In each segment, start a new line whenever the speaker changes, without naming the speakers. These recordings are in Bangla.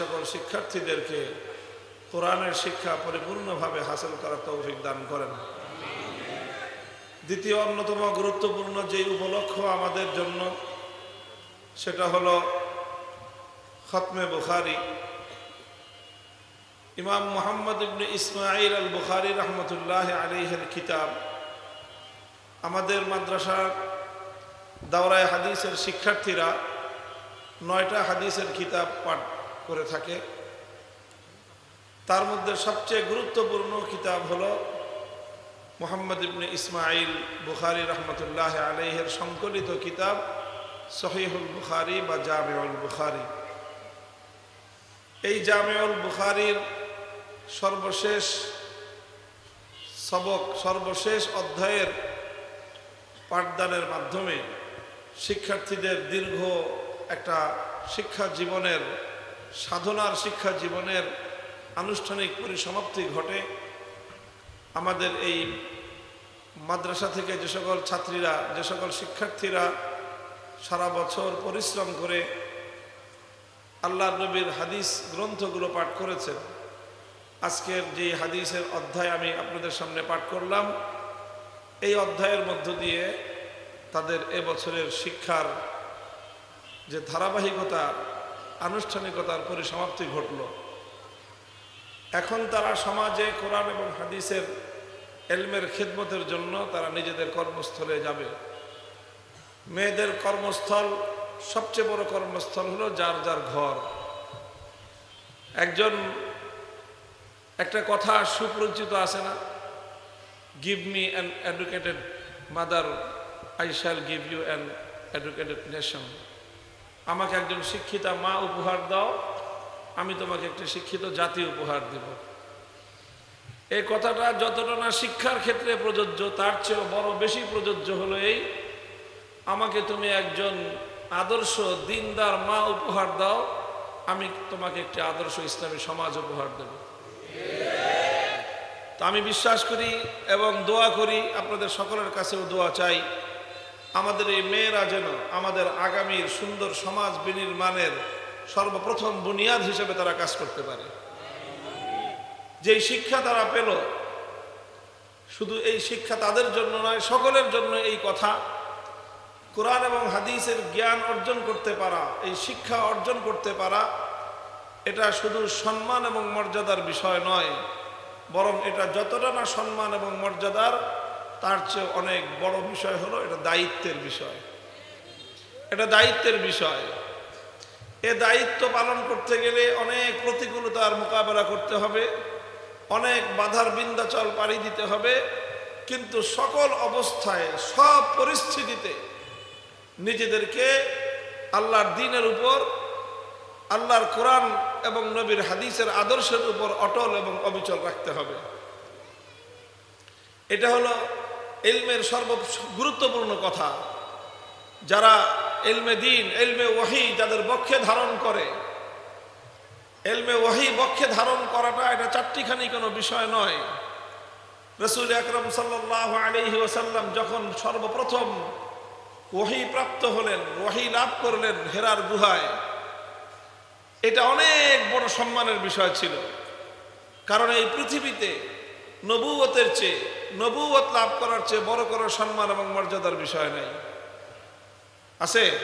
সকল শিক্ষার্থীদেরকে কোরআনের শিক্ষা পরিপূর্ণভাবে হাসিল করার তৌফিক দান করেন। দ্বিতীয় অন্যতম গুরুত্বপূর্ণ যে উপলক্ষ আমাদের জন্য, সেটা হলো খতমে বুখারি। ইমাম মোহাম্মদ ইবনে ইসমাইল আল বুখারি রহমতুল্লাহ আলিহের কিতাব আমাদের মাদ্রাসার দাওরায় হাদিসের শিক্ষার্থীরা নয়টা হাদিসের কিতাব পাঠ করে থাকে। তার মধ্যে সবচেয়ে গুরুত্বপূর্ণ কিতাব হলো মোহাম্মদ ইবনে ইসমাইল বুখারি রহমতুল্লাহ আলহের সংকলিত কিতাব সহিহুল বুখারি বা জামেউল বুখারি। এই জামেউল বুখারির সর্বশেষ সবক, সর্বশেষ অধ্যায়ের পাঠদানের মাধ্যমে শিক্ষার্থীদের দীর্ঘ একটা শিক্ষা জীবনের সাধনার শিক্ষা জীবনের আনুষ্ঠানিক পরিসমাপ্তি ঘটে। আমাদের এই মাদ্রাসা থেকে যে সকল ছাত্রীরা, যে সকল শিক্ষার্থীরা সারা বছর পরিশ্রম করে আল্লাহ নবীর হাদিস গ্রন্থগুলো পাঠ করেছেন। আজকের যে হাদিসের অধ্যায় আমি আপনাদের সামনে পাঠ করলাম, এই অধ্যায়ের মধ্য দিয়ে তাদের এবছরের শিক্ষার যে ধারাবাহিকতা আনুষ্ঠানিকতার পরিসমাপ্তি ঘটল। এখন তারা সমাজে কোরআন এবং হাদিসের এলমের খেদমতের জন্য তারা নিজেদের কর্মস্থলে যাবে। মেয়েদের কর্মস্থল, সবচেয়ে বড় কর্মস্থল হলো যার যার ঘর। একজন, একটা কথা সুপরিচিত আছে না? Give me an educated mother I shall give you an educated nation আমাকে একজন শিক্ষিতা মা উপহার দাও, আমি তোমাকে একটি শিক্ষিত জাতি উপহার দেব। এই কথাটা যতটা না শিক্ষার ক্ষেত্রে প্রযোজ্য, তার চেয়েও বড় বেশি প্রযোজ্য হলো এই, আমাকে তুমি একজন আদর্শ দিনদার মা উপহার দাও, আমি তোমাকে একটি আদর্শ ইসলামী সমাজ উপহার দেব। তো আমি বিশ্বাস করি এবং দোয়া করি, আপনাদের সকলের কাছেও দোয়া চাই। আমাদের এই মেয়েরা যেন আমাদের আগামীর সুন্দর সমাজ বিনির্মাণের সর্বপ্রথম বুনিয়াদ হিসেবে তারা কাজ করতে পারে। যেই শিক্ষা তারা পেল, শুধু এই শিক্ষা তাদের জন্য নয়, সকলের জন্য এই কথা। কোরআন এবং হাদিসের জ্ঞান অর্জন করতে পারা, এই শিক্ষা অর্জন করতে পারা, এটা শুধু সম্মান এবং মর্যাদার বিষয় নয়, বরং এটা যতটা না সম্মান এবং মর্যাদার তার চেয়ে অনেক বড় বিষয় হলো এটা দায়িত্বের বিষয়। এটা দায়িত্বের বিষয়। এ দায়িত্ব পালন করতে গেলে অনেক প্রতিকূলতার মোকাবেলা করতে হবে, অনেক বাধার বিন্দাচল পাড়ি দিতে হবে, কিন্তু সকল অবস্থায়, সব পরিস্থিতিতে নিজেদেরকে আল্লাহর দিনের উপর, আল্লাহর কোরআন এবং নবীর হাদিসের আদর্শের উপর অটল এবং অবিচল রাখতে হবে। এটা হলো এলমের সর্ব গুরুত্বপূর্ণ কথা। যারা এলমে দিন এলমে ওয়াহি যাদের বক্ষে ধারণ করে এলমে ওয়াহি বক্ষে ধারণ করাটা এটা চারটিখানি কোনো বিষয় নয়। রসুল আকরম সাল্লাহ আলহি ওসাল্লাম যখন সর্বপ্রথম ওহি প্রাপ্ত হলেন ওহি লাভ করলেন হেরার গুহায়, এটা অনেক বড় সম্মানের বিষয় ছিল। কারণ এই পৃথিবীতে নবুয়তের চেয়ে, নবুয়ত লাভ করার চেয়ে বড় কোনো সম্মান এবং মর্যাদার বিষয় নাই। আছে?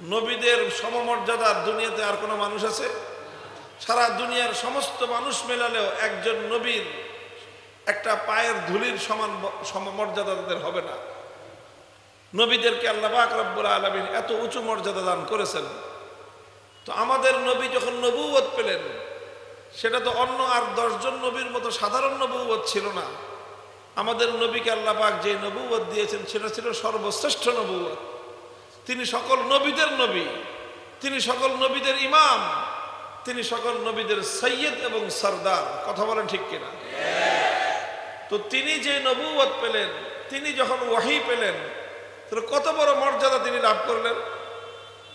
নবীদের সমমর্যাদার দুনিয়াতে আর কোনো মানুষ আছে? সারা দুনিয়ার সমস্ত মানুষ মেলালেও একজন নবীর একটা পায়ের ধুলির সমান সমমর্যাদা তাদের হবে না। নবীদেরকে আল্লাহ পাক রব্বুল আলমিন এত উঁচু মর্যাদা দান করেছেন। তো আমাদের নবী যখন নবুয়ত পেলেন সেটা তো অন্য আর দশজন নবীর মতো সাধারণ নবুয়ত ছিল না। আমাদের নবীকে আল্লাহ পাক যে নবুয়ত দিয়েছেন, সেটা ছিল সর্বশ্রেষ্ঠ নবুয়ত তিনি সকল নবীদের নবী, তিনি সকল নবীদের ইমাম, তিনি সকল নবীদের সৈয়দ এবং সর্দার। কথা বলেন ঠিক কিনা? তো তিনি যে নবুয়ত পেলেন, তিনি যখন ওয়াহি পেলেন, তাহলে কত বড় মর্যাদা তিনি লাভ করলেন?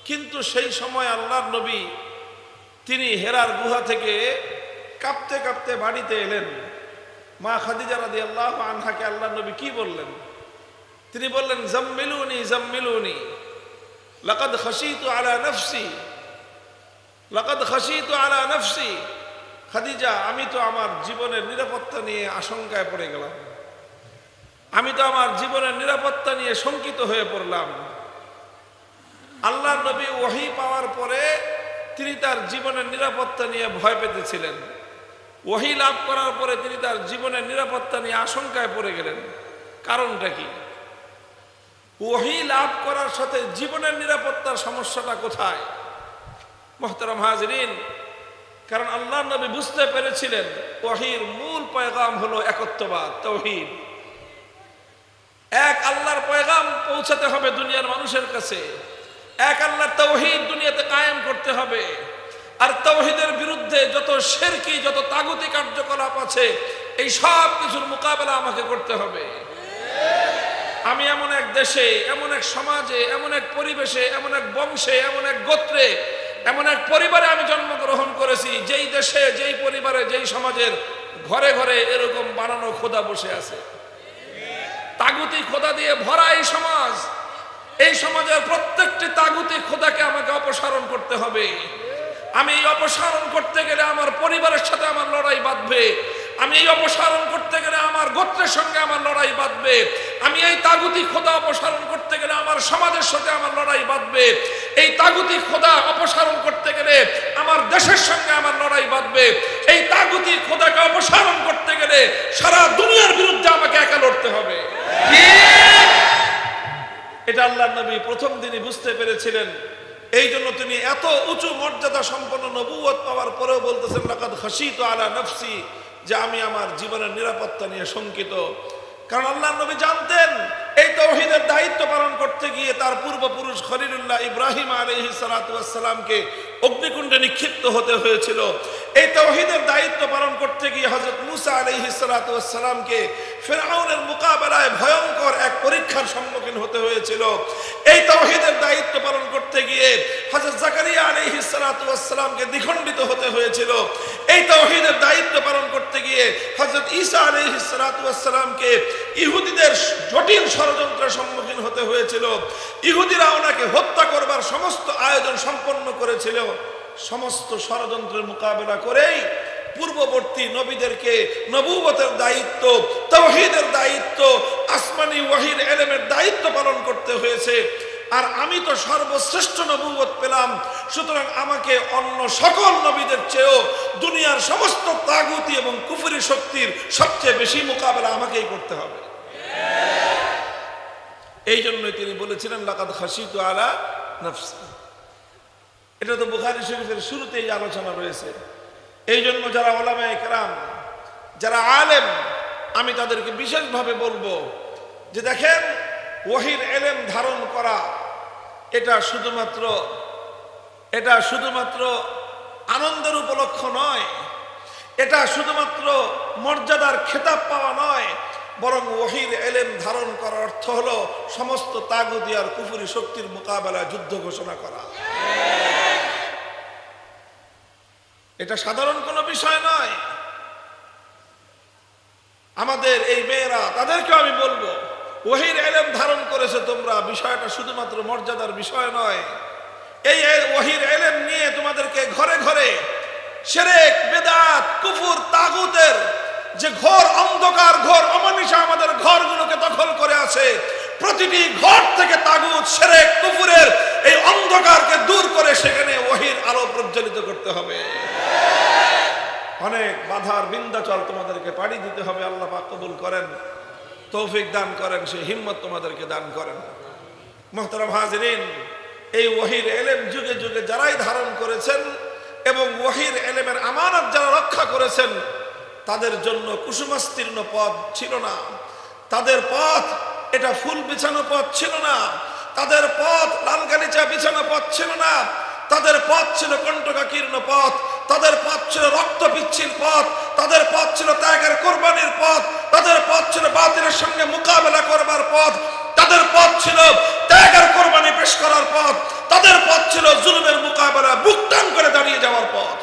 কিন্তু সেই সময় আল্লাহর নবী তিনি হেরার গুহা থেকে কাঁপতে কাঁপতে বাড়িতে এলেন। মা খাদিজা রাদি আল্লাহ আনহাকে আল্লাহ নবী কি বললেন? তিনি বললেন, জম্মিলুনি জম্মিলুনি। লাকাদ খাসিতু আলা নফসি। লাকাদ খাসিতু আলা নফসি। খাদিজা, আমি তো আমার জীবনের নিরাপত্তা নিয়ে আশঙ্কায় পড়ে গেলাম। আমি তো আমার জীবনের নিরাপত্তা নিয়ে শঙ্কিত হয়ে পড়লাম। আল্লাহ নবী ওহি পাওয়ার পরে তিনি তার জীবনের নিরাপত্তা নিয়ে ভয় পেতেছিলেন। ওহি লাভ করার পরে তিনি তার জীবনের নিরাপত্তা নিয়ে আশঙ্কায় পড়ে গেলেন। কারণটা কি? ওহি লাভ করার সাথে জীবনের নিরাপত্তার সমস্যাটা কোথায়? মোহতারাম হাজরিন, কারণ আল্লাহ নবী বুঝতে পেরেছিলেন ওহির মূল পয়গাম হলো একত্ববাদ, তৌহিদ। এক, আল্লাহর পয়গাম পৌঁছাতে হবে দুনিয়ার মানুষের কাছে। এক আল্লাহর তৌহিদ দুনিয়াতে কায়েম করতে হবে। আর তৌহিদের বিরুদ্ধে যত শেরকি, যত তাগুতি কার্যকলাপ আছে, এই সব কিছুর মোকাবেলা আমাকে করতে হবে। আমি এমন এক দেশে, এমন এক সমাজে, এমন এক পরিবেশে, এমন এক বংশে, এমন এক গোত্রে, এমন এক পরিবারে আমি জন্মগ্রহণ করেছি, যেই দেশে, যেই পরিবারে, যেই সমাজের ঘরে ঘরে এরকম বানানো খোদা বসে আছে। তাগুতি খোদা দিয়ে ভরা এই সমাজ এই সমাজের প্রত্যেকটি তাগুতি খোদাকে আমাকে অপসারণ করতে হবে। আমি এই অপসারণ করতে গেলে আমার পরিবারের সাথে আমার লড়াই বাঁধবে। আমি এই অপসারণ করতে গেলে আমার গোত্রের সঙ্গে আমার লড়াই বাঁধবে। আমি এই তাগুতি খোদা অপসারণ করতে গেলে আমার সমাজের সাথে আমার লড়াই বাঁধবে। এই তাগুতি খোদা অপসারণ করতে গেলে আমার দেশের সঙ্গে আমার লড়াই বাঁধবে। এই তাগুতি খোদাকে অপসারণ করতে গেলে সারা দুনিয়ার বিরুদ্ধে আমাকে একা লড়তে হবে। এটা আল্লাহ নবী প্রথম দিনই বুঝতে পেরেছিলেন। এই জন্য তিনি এত উঁচু মর্যাদা সম্পন্ন নবুয়ত পাওয়ার পরেও বলতেছেন, লাকাদ হাসিত আলা নফসি যে আমি আমার জীবনের নিরাপত্তা নিয়ে শঙ্কিত। কারণ আল্লাহ নবী জানতেন, এই তৌহিদের দায়িত্ব পালন করতে গিয়ে তার পূর্বপুরুষ খলিলুল্লাহ ইব্রাহিম আলহি সালাতামকে অগ্নিকুণ্ডে নিক্ষিপ্ত হতে হয়েছিল। এই তৌহিদের দায়িত্ব পালন করতে গিয়ে হজরত মুসা আলহি সালাতামকে ফেরাউনের মোকাবেলায় ভয়ঙ্কর এক পরীক্ষার সম্মুখীন হতে হয়েছিল। এই তৌহিদের দায়িত্ব পালন করতে গিয়ে হজরত জাকারিয়া আলহি সালাতামকে দ্বিখণ্ডিত হতে হয়েছিল। এই তৌহিদের দায়িত্ব পালন করতে গিয়ে হজরত ঈসা আলহি সালাতামকে ইহুদিদের জটিল ষড়যন্ত্রের সম্মুখীন হতে হয়েছিল। ইহুদিরা ওনাকে হত্যা করবার সমস্ত আয়োজন সম্পন্ন করেছিল। সমস্ত ষড়যন্ত্রের মোকাবেলা করেই পূর্ববর্তী নবীদেরকে নবুবতের দায়িত্ব তৌহিদের দায়িত্ব আসমানি ওয়াহির এলেমের দায়িত্ব পালন করতে হয়েছে। আর আমি তো সর্বশ্রেষ্ঠ নবুবত পেলাম সুতরাং আমাকে অন্য সকল নবীদের চেয়েও দুনিয়ার সমস্ত তাগুতি এবং কুফুরি শক্তির সবচেয়ে বেশি মোকাবেলা আমাকেই করতে হবে। এই জন্যই তিনি বলেছিলেন লাকাদ খাসিত আলা নফসি। এটা তো বুখারি শরীফের শুরুতেই আলোচনা রয়েছে। এই জন্য যারা ওলামায় কেরাম, যারা আলেম, আমি তাদেরকে বিশেষভাবে বলব যে দেখেন, ওহির এলেম ধারণ করা, এটা শুধুমাত্র এটা শুধুমাত্র আনন্দের উপলক্ষ নয়, এটা শুধুমাত্র মর্যাদার খেতাব পাওয়া নয়, বরং ওহির এলেম ধারণ করার অর্থ হলো সমস্ত তাগুদি আর কুফুরি শক্তির মোকাবেলায় যুদ্ধ ঘোষণা করা। এটা সাধারণ কোনো বিষয় নয়। আমাদের এই মেয়েরা, তাদেরকেও আমি বলব, ওহির এলেম ধারণ করেছে তোমরা, বিষয়টা শুধুমাত্র মর্যাদার বিষয় নয়। এই ওহির এলেম নিয়ে তোমাদেরকে ঘরে ঘরে সেরেক, বেদাত, কুফুর, তাগুতের যে ঘর অন্ধকার, ঘর অমানিসা আমাদের ঘরগুলোকে দখল করে আছে, প্রতিটি ঘর থেকে তাগুত, সেরেক, কুফুরের এই অন্ধকারকে দূর করে সেখানে ওহির আলো প্রজ্বলিত করতে হবে। অনেক বাধার বিন্দাচল তোমাদেরকে পাড়ি দিতে হবে, আল্লাহ পাক কবুল করেন, তৌফিক দান করেন, সেই হিম্মত তোমাদেরকে দান করেন। মোহতারাম হাজরিন, এই ওহির এলেম যুগে যুগে যারাই ধারণ করেছেন এবং ওহির এলেমের আমানত যারা রক্ষা করেছেন, তাদের জন্য কুসুমাস্তীর্ণ পথ ছিল না। তাদের পথ, এটা ফুল বিছানো পথ ছিল না। তাদের পথ লাল গালিচা বিছানো পথ ছিল না। তাদের পথ ছিল কণ্ঠকাকীর্ণ পথ, তাদের পথ ছিল রক্ত পিচ্ছিল পথ, তাদের পথ ছিল ত্যাগের কোরবানির পথ, তাদের পথ ছিল বাতিলের সঙ্গে মোকাবেলা করবার পথ, তাদের পথ ছিল ত্যাগের কোরবানি পেশ করার পথ, তাদের পথ ছিল জুলুমের মোকাবেলা বুকটান করে দাঁড়িয়ে যাওয়ার পথ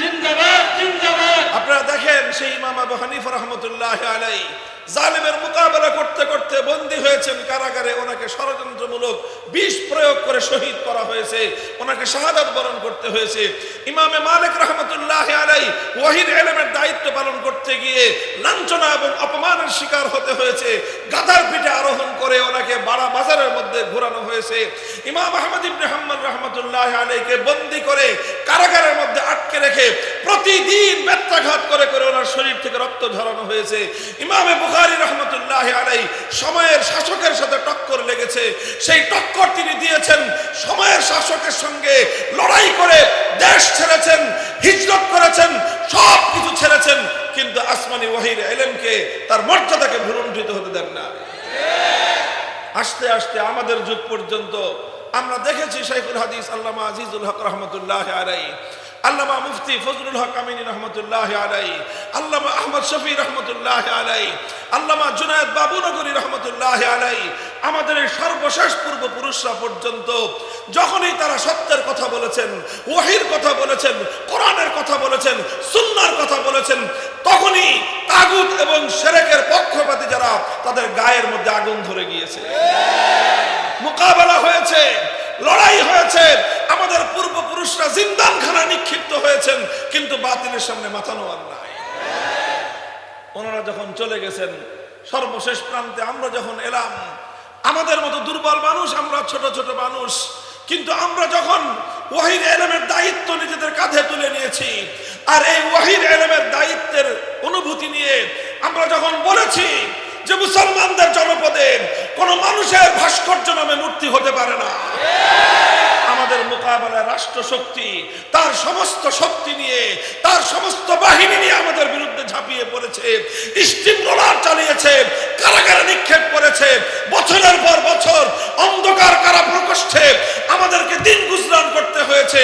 জিন্দাবাদ জিন্দাবাদ
আপনারা দেখেন সেই ইমাম আবু হানিফা রহমতুল্লাহ আলাই জালিমের মোকাবেলা করতে করতে বন্দী হয়েছেন কারাগারে ওনাকে ষড়যন্ত্রমূলক বিষ প্রয়োগ করে শহীদ করা হয়েছে, ওনাকে শাহাদাত বরণ করতে হয়েছে। ইমামে মালিক রহমতুল্লাহ আলাই ওয়াহিদ এলমের দায়িত্ব পালন করতে গিয়ে লাঞ্ছনা এবং অপমানের শিকার হতে হয়েছে। গাধার পিঠে আরোহণ করে ওনাকে বাড়া বাজারের মধ্যে ঘোরানো হয়েছে। ইমাম আহমদ ইবনে হাম্মদ রহমতুল্লাহ আলাইকে বন্দি করে কারাগারের মধ্যে আটকে রেখে প্রতিদিন ব্যত্যাঘাত করে করে ওনার শরীর থেকে রক্ত ঝরানো হয়েছে। ইমামে বুখারী রহমতুল্লাহ আলাই সময়ের শাসকের সাথে টক্কর লেগেছে। সেই টক্কর তিনি দিয়েছেন, সময়ের শাসকের সঙ্গে লড়াই করে দেশ ছেড়েছেন, হিজরত করেছেন সব কিছু ছেড়েছেন, কিন্তু আসমানি ওয়াহির এলেমকে তার মর্যাদাকে ভুলুণ্ঠিত হতে দেন না। আস্তে আস্তে আমাদের যুগ পর্যন্ত আমরা দেখেছি শাইখুল হাদিস আল্লামা আজিজুল হক রহমতুল্লাহ আলাই আল্লামা মুফতি ফজলুল হক আমিনী রহমতুল্লাহ আলাই আল্লামা আহমদ শফি রহমতুল্লাহ আলাই আল্লামা জুনায়দ বাবুনগরী রহমতুল্লাহ আলাই আমাদের এই সর্বশেষ পূর্বপুরুষরা পর্যন্ত যখনই তারা সত্যের কথা বলেছেন, ওহির কথা বলেছেন, কোরআনের কথা বলেছেন, সুন্নার কথা বলেছেন, তখনই তাগুত এবং সেরেকের পক্ষপাতী যারা, তাদের গায়ের মধ্যে আগুন ধরে গিয়েছে। মোকাবেলা হয়েছে। লড়াই হয়েছে আমাদের পূর্বপুরুষরা জিন্দানখানা নিক্ষিপ্ত হয়েছেন, কিন্তু বাতিলের সামনে মাথা নোয়ার নাই। ওনারা যখন চলে গেছেন, সর্বশেষ প্রান্তে আমরা যখন এলাম, আমাদের মতো দুর্বল মানুষ, আমরা ছোট ছোট মানুষ, কিন্তু আমরা যখন ওয়াহির এলমের দায়িত্ব নিজেদের কাঁধে তুলে নিয়েছি, আর এই ওয়াহির এলেমের দায়িত্বের অনুভূতি নিয়ে আমরা যখন বলেছি যে মুসলমানদের জনপদে কোন মানুষের ভাস্কর্য নামে মূর্তি হতে পারে না। আমাদের মোকাবেলায় রাষ্ট্র শক্তি তার সমস্ত শক্তি নিয়ে, তার সমস্ত বাহিনী নিয়ে আমাদের বিরুদ্ধে ঝাঁপিয়ে পড়েছে। স্টিম রোলার চালিয়েছে, কারাগারে নিক্ষেপ করেছে। বছরের পর বছর অন্ধকার কারা প্রকোষ্ঠে আমাদেরকে দিন গুজরান করতে হয়েছে।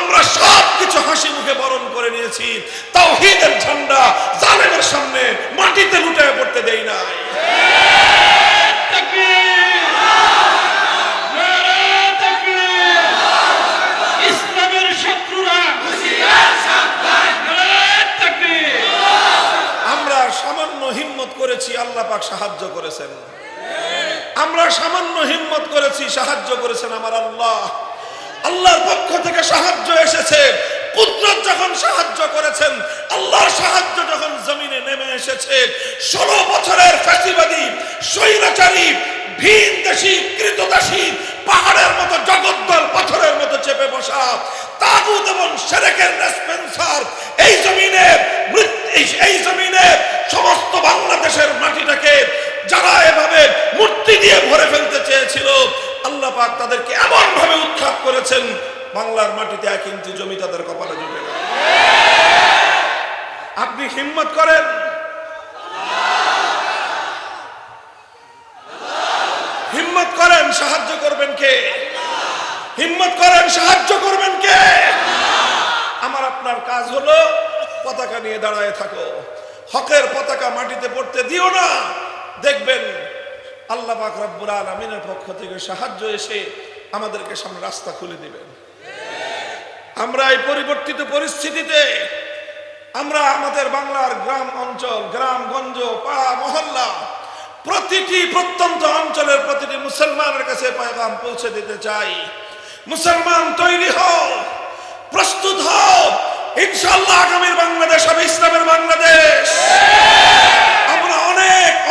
আমরা সব কিছু হাসি মুখে বরণ করে নিয়েছি। তাও হিদের ঝান্ডা জালেমের সামনে মাটিতে লুটে পড়তে দেই নাই। সামান্য হিম্মত করেছি, আল্লাহ পাক সাহায্য করেছেন। আমরা সামান্য হিম্মত করেছি, সাহায্য করেছেন আমার আল্লাহ। আল্লাহর পক্ষ থেকে সাহায্য এসেছে। কুদরত যখন সাহায্য করেছেন, আল্লাহর সাহায্য যখন জমিনে নেমে এসেছে, ষোলো বছরের ফ্যাসিবাদী, স্বৈরাচারী, ভিন দেশি, কৃতদাসী, পাহাড়ের মতো, জগদ্দল পাথরের মতো চেপে বসা, তাগুত এবং সেরেকের স্পেন্সার এই জমিনে এই জমিনে সমস্ত বাংলাদেশের মাটিটাকে যারা এভাবে মূর্তি দিয়ে ভরে ফেলতে চেয়েছিল, আল্লাহ পাক তাদেরকে এমন ভাবে উৎখাত করেছেন, বাংলার মাটিতে এক ইঞ্চি জমি তাদের কপালে গেল। আপনি হিম্মত করেন? হিম্মত করেন, সাহায্য করবেন কে? হিম্মত করেন, সাহায্য করবেন কে? আমার আপনার কাজ হলো, পতাকা নিয়ে দাঁড়ায় থাকো। হকের পতাকা মাটিতে পড়তে দিও না। দেখবেন আল্লাহ পাক আলমিনের পক্ষ থেকে সাহায্য এসে আমাদেরকে সামনে রাস্তা খুলে দিবেন। আমরা এই পরিবর্তিত পরিস্থিতিতে আমরা আমাদের বাংলার গ্রাম অঞ্চল গ্রামগঞ্জ পাড়া, মহল্লা প্রতিটি প্রত্যন্ত অঞ্চলের প্রতিটি মুসলমানের কাছে পয়গাম পৌঁছে দিতে চাই। মুসলমান তৈরি হও প্রস্তুত হও ইনশাল্লাহ আগামীর বাংলাদেশ হবে, ইসলামের বাংলাদেশ।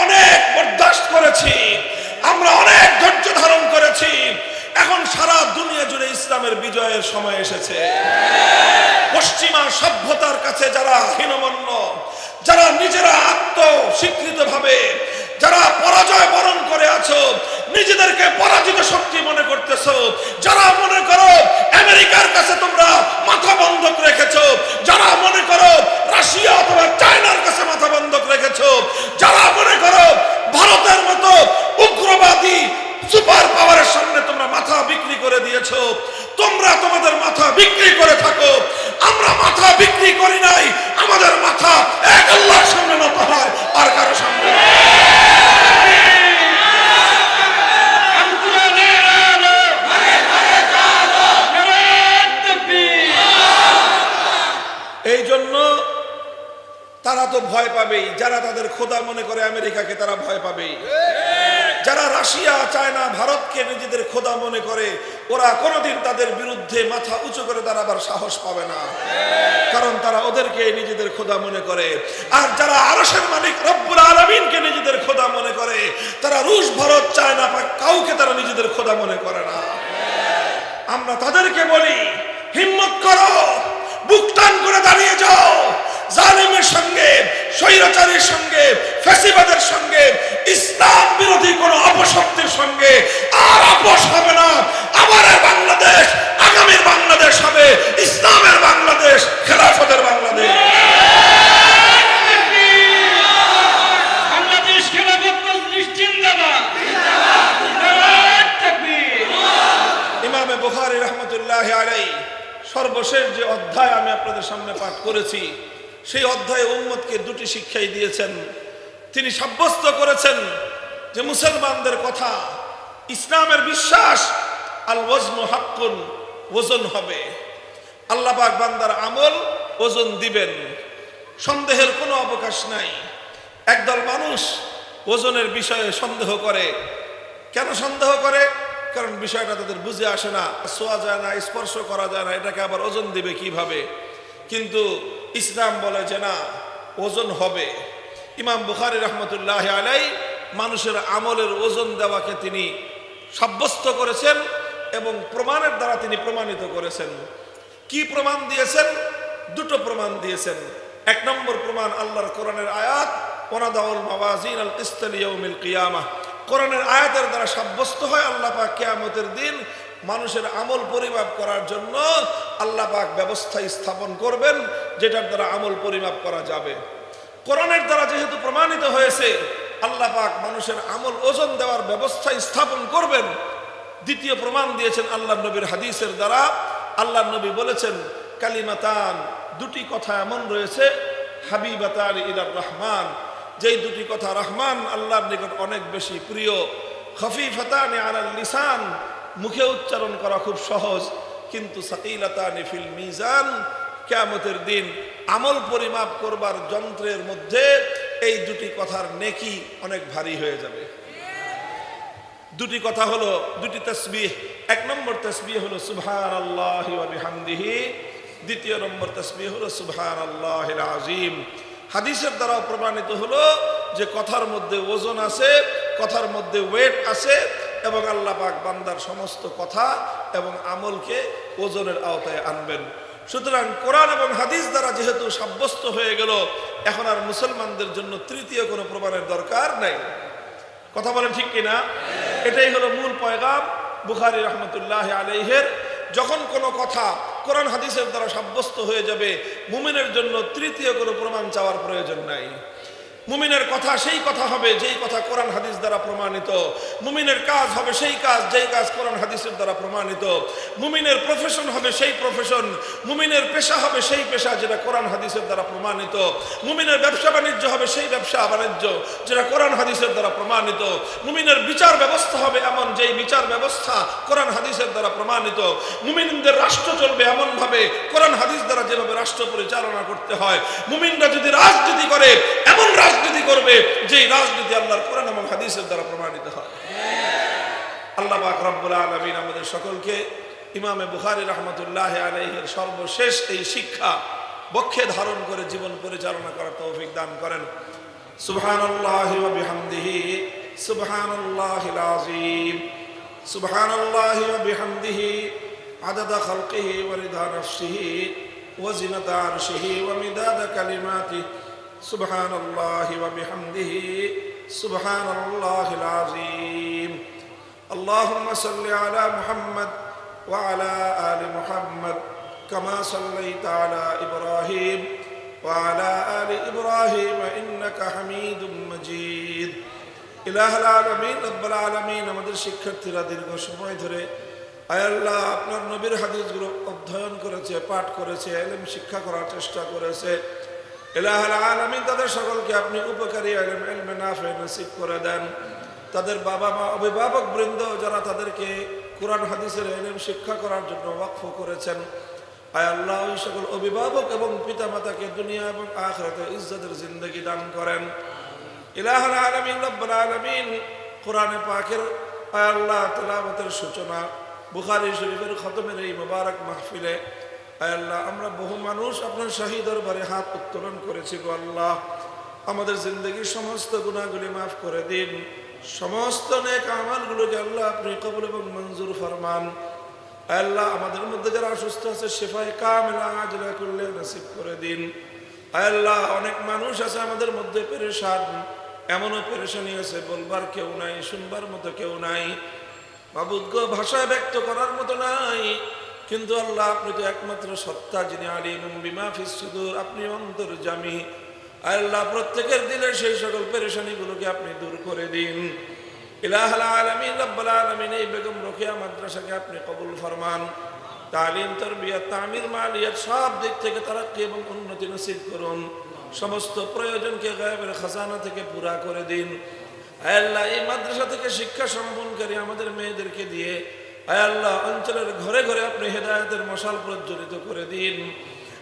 অনেক বরদাস্ত করেছি। আমরা অনেক ধৈর্য ধারণ করেছি। এখন সারা দুনিয়া জুড়ে ইসলামের বিজয়ের সময় এসেছে। পশ্চিমা সভ্যতার কাছে যারা হীনমন্য, যারা নিজেরা আত্মস্বীকৃত ভাবে যারা পরাজয় বরণ করে আছো নিজেদেরকে পরাজিত শক্তি মনে করতেছো। যারা মনে করো আমেরিকার কাছে তোমরা মাথা বন্ধক রেখেছো, যারা মনে করো রাশিয়া অথবা চায়নার কাছে মাথা বন্ধক রেখেছো, যারা মনে করো ভারতের মতো উগ্রবাদী সুপার পাওয়ারের সামনে তোমরা মাথা বিক্রি করে দিয়েছ, তোমরা তোমাদের মাথা বিক্রি করে থাকো। আমরা মাথা বিক্রি করি নাই, আমাদের মাথা এক আল্লাহর সামনে নত হয়, আর কারও সামনে নয়।
আমকুরানের আলো নারায়ণ তাকবীর
এই জন্য তারা তো ভয় পাবেই। যারা তাদের খোদা মনে করে আমেরিকাকে, তারা ভয় পাবেই। যারা রাশিয়া, চায়না, ভারতকে নিজেদের খোদা মনে করে, ওরা কোনোদিন তাদের বিরুদ্ধে মাথা উঁচু করে দাঁড়াবার সাহস পাবে না। কারণ তারা ওদেরকে নিজেদের খোদা মনে করে। আর যারা আরশের মালিক রব্বুল আলমিনকে নিজেদের খোদা মনে করে, তারা রুশ, ভারত, চায়না কাউকে তারা নিজেদের খোদা মনে করে না। আমরা তাদেরকে বলি, হিম্মত করো, বুক টান করে দাঁড়িয়ে যাও। জালিমের সঙ্গে স্বৈরাচারীর সঙ্গে ফ্যাসিবাদের সঙ্গে ইসলাম বিরোধী কোন অপশক্তির সঙ্গে আর আপোষ হবে না। আমাদের বাংলাদেশ আগামীর বাংলাদেশ হবে ইসলামের বাংলাদেশ খেলাফতের বাংলাদেশ। ইমামে বুখারী রহমতুল্লাহ আলাই সর্বশেষ যে অধ্যায় আমি আপনাদের সামনে পাঠ করেছি সেই অধ্যায়ে উম্মতকে দুটি শিক্ষাই দিয়েছেন। তিনি সাব্যস্ত করেছেন যে মুসলমানদের কথা, ইসলামের বিশ্বাস, আল ওজন হাক্কুন, ওজন হবে। আল্লাহ পাক বান্দার আমল ওজন দিবেন। সন্দেহের কোনো অবকাশ নাই। একদল মানুষ ওজনের বিষয়ে সন্দেহ করে। কেন সন্দেহ করে? কারণ বিষয়টা তাদের বুঝে আসে না শোয়া যায় না, স্পর্শ করা যায় না, এটাকে আবার ওজন দিবে কীভাবে? কিন্তু ইসলাম বলে যে না, ওজন হবে। ইমাম বুখারি রহমতুল্লাহ আলাই মানুষের আমলের ওজন দেওয়াকে তিনি সাব্যস্ত করেছেন এবং প্রমাণের দ্বারা তিনি প্রমাণিত করেছেন। কি প্রমাণ দিয়েছেন? দুটো প্রমাণ দিয়েছেন। এক নম্বর প্রমাণ আল্লাহর কোরআনের আয়াত, ওনাদাউল মাওয়াজিন আল কিস্তাল ইয়াউমিল কিয়ামাহ কোরআনের আয়াতের দ্বারা সাব্যস্ত হয়, আল্লাহ পাক কিয়ামতের দিন মানুষের আমল পরিমাপ করার জন্য আল্লাহ পাক ব্যবস্থা স্থাপন করবেন, যেটার দ্বারা আমল পরিমাপ করা যাবে। কোরআনের দ্বারা যেহেতু প্রমাণিত হয়েছে, আল্লাহ পাক মানুষের আমল ওজন দেওয়ার ব্যবস্থা স্থাপন করবেন। দ্বিতীয় প্রমাণ দিয়েছেন আল্লাহ নবীর হাদিসের দ্বারা। আল্লাহ নবী বলেছেন, কালিমাতান, দুটি কথা এমন রয়েছে, হাবিবাতান ইলার রহমান। যেই দুটি কথা রহমান আল্লাহর নিকট অনেক বেশি প্রিয়। খফিফাতান আলাল লিসান মুখে উচ্চারণ করা খুব সহজ, কিন্তু সাকিলাতান ফিল মিজান, কেয়ামতের দিন আমল পরিমাপ করবার যন্ত্রের মধ্যে এই দুটি কথার নেকি অনেক ভারী হয়ে যাবে। দুটি কথা হলো, দুটি তসবিহ। এক নম্বর তসবিহ হলো সুবহান আল্লাহ দ্বিতীয় নম্বর তসবিহ হলো সুবহান আল্লাহ আজিম হাদিসের দ্বারা প্রমাণিত হলো যে কথার মধ্যে ওজন আছে, কথার মধ্যে ওয়েট আছে এবং আল্লাহ পাক বান্দার সমস্ত কথা এবং আমলকে ওজনের আওতায় আনবেন। সুতরাং কোরআন এবং হাদিস দ্বারা যেহেতু সাব্যস্ত হয়ে গেল, এখন আর মুসলমানদের জন্য তৃতীয় কোনো প্রমাণের দরকার নাই। কথা বলেন ঠিক কিনা? এটাই হলো মূল পয়গাম বুখারি রহমতুল্লাহ আলাইহের। যখন কোনো কথা কোরআন হাদিসের দ্বারা সাব্যস্ত হয়ে যাবে, মুমিনের জন্য তৃতীয় কোনো প্রমাণ চাওয়ার প্রয়োজন নাই। মুমিনের কথা, সেই কথা হবে, যেই কথা কোরআন হাদিস দ্বারা প্রমাণিত। মুমিনের কাজ হবে সেই কাজ, যেই কাজ কোরআন হাদিসের দ্বারা প্রমাণিত। মুমিনের প্রফেশন হবে সেই প্রফেশন মুমিনের পেশা হবে সেই পেশা যেটা কোরআন হাদিসের দ্বারা প্রমাণিত। মুমিনের ব্যবসা বাণিজ্য হবে সেই ব্যবসা বাণিজ্য যেটা কোরআন হাদিসের দ্বারা প্রমাণিত। মুমিনের বিচার ব্যবস্থা হবে এমন যেই বিচার ব্যবস্থা কোরআন হাদিসের দ্বারা প্রমাণিত। মুমিনদের রাষ্ট্র চলবে এমন ভাবে কোরআন হাদিস দ্বারা যেভাবে রাষ্ট্র পরিচালনা করতে হয়। মুমিনরা যদি রাজনীতি করে, এমন রাজনীতি করবে যেই রাজনীতি আল্লাহর কোরআন এবং হাদিসের দ্বারা প্রমাণিত হয় আল্লাহ পাক রব্বুল আলমিন আমাদের সকলকে ইমামে বুখারি রহমতুল্লাহ আলহের সর্বশেষ এই শিক্ষা বক্ষে ধারণ করে জীবন পরিচালনা করার তৌফিক দান করেন সুবহানাল্লাহ ওয়া বিহামদিহি সুবহানাল্লাহিল আযীম সুবহানাল্লাহি ওয়া বিহামদিহি عدد خلقه ورضا نفسه وزنة عرشه ومداد كلماته سبحان الله وبحمده سبحان الله العظيم اللهم صل على محمد وعلى آل محمد كما صليت على إبراهيم وعلى آل إبراهيم إنك حميد مجيد ইলাহ আলমিন রব্বাল আলমিন আমাদের শিক্ষার্থীরা দীর্ঘ সময় ধরে আয়াল্লাহ আপনার নবীর হাদিসগুলো অধ্যয়ন করেছে পাঠ করেছে এলম শিক্ষা করার চেষ্টা করেছে ইলাহ আলমিন, তাদের সকলকে আপনি উপকারী এলম এলমে নাফে নসিব করে দেন। তাদের বাবা মা অভিভাবক বৃন্দ যারা তাদেরকে কোরআন, হাদিসের এলম, শিক্ষা করার জন্য ওয়াকফ করেছেন। আয় আল্লাহ ওই সকল অভিভাবক এবং দুনিয়া এবং আখরাতে ইজ্জতের জিন্দগি দান করেন। ইলাহুল আলামিন, রব্বুল আলামিন, কোরআনে পাকের আয় আল্লাহ তেলাওয়াতের সূচনা, বুখারি শরীফের খতমের এই মোবারক মাহফিলে আল্লাহ, আমরা বহু মানুষ আপনার শাহী দরবারে হাত উত্তোলন করেছি গো আল্লাহ। আমাদের জিন্দগির সমস্ত গুণাগুলি মাফ করে দিন। সমস্ত নেক আমালগুলোকে আল্লাহ আপনি কবুল এবং মঞ্জুর ফরমান। আল্লাহ, আমাদের মধ্যে যারা অসুস্থ আছে, সেফায় কামেলা আজলা করলে নসিব করে দিন। আল্লাহ, অনেক মানুষ আছে আমাদের মধ্যে পেরেশান। এমনও পেরেশানি আছে, বলবার কেউ নাই, শুনবার মতো কেউ নাই। বাবুদ্গ ভাষায় ব্যক্ত করার মতো নাই। কিন্তু আল্লাহ আপনি তো একমাত্র সত্তা, যিনি আলিম বিমা আপনি অন্তর্জামী আয় আল্লাহ প্রত্যেকের দিলে সেই সকল পেরেশানিগুলোকে আপনি দূর করে দিন। আলমিন আলমিন, এই বেগম আপনি কবুল ফরমান। তালিম সব দিক থেকে এবং উন্নতি করুন। সমস্ত প্রয়োজনকে খাজানা থেকে পুরা করে দিন। এই মাদ্রাসা থেকে শিক্ষা সম্পন্নকারী আমাদের মেয়েদেরকে দিয়ে আল্লাহ, অঞ্চলের ঘরে ঘরে আপনি হেদায়তের মশাল প্রজ্বলিত করে দিন।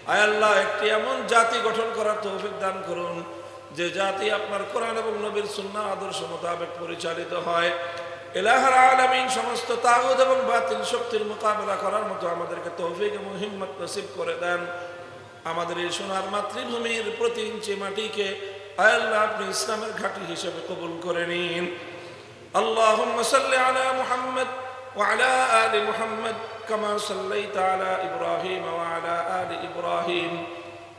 আল্লাহ, একটি এমন জাতি গঠন করার তৌফিক দান করুন, যে জাতি আপনার কোরআন এবং নবীর সুন্না আদর্শ মোতাবেক পরিচালিত হয়। এলাহার আলমিন, সমস্ত তাগুদ এবং বাতিল শক্তির মোকাবেলা করার মতো আমাদেরকে তৌফিক এবং হিম্মত নসিব করে দেন। আমাদের এই সোনার মাতৃভূমির প্রতি ইঞ্চি মাটিকে আয়াল্লাহ আপনি ইসলামের ঘাঁটি হিসেবে কবুল করে নিন। আল্লাহ সাল্লি আলা মুহাম্মদ। وعلى آل محمد كما صليت على إبراهيم وعلى آل إبراهيم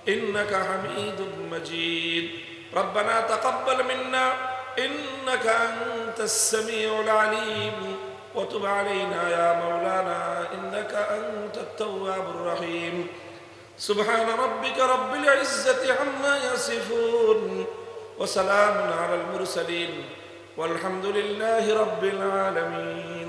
إنك حميد مجيد. ربنا تقبل منا إنك أنت السميع العليم. وتب علينا يا مولانا إنك أنت التواب الرحيم. سبحان ربك رب العزة عما يصفون. وسلام على المرسلين. والحمد لله رب العالمين.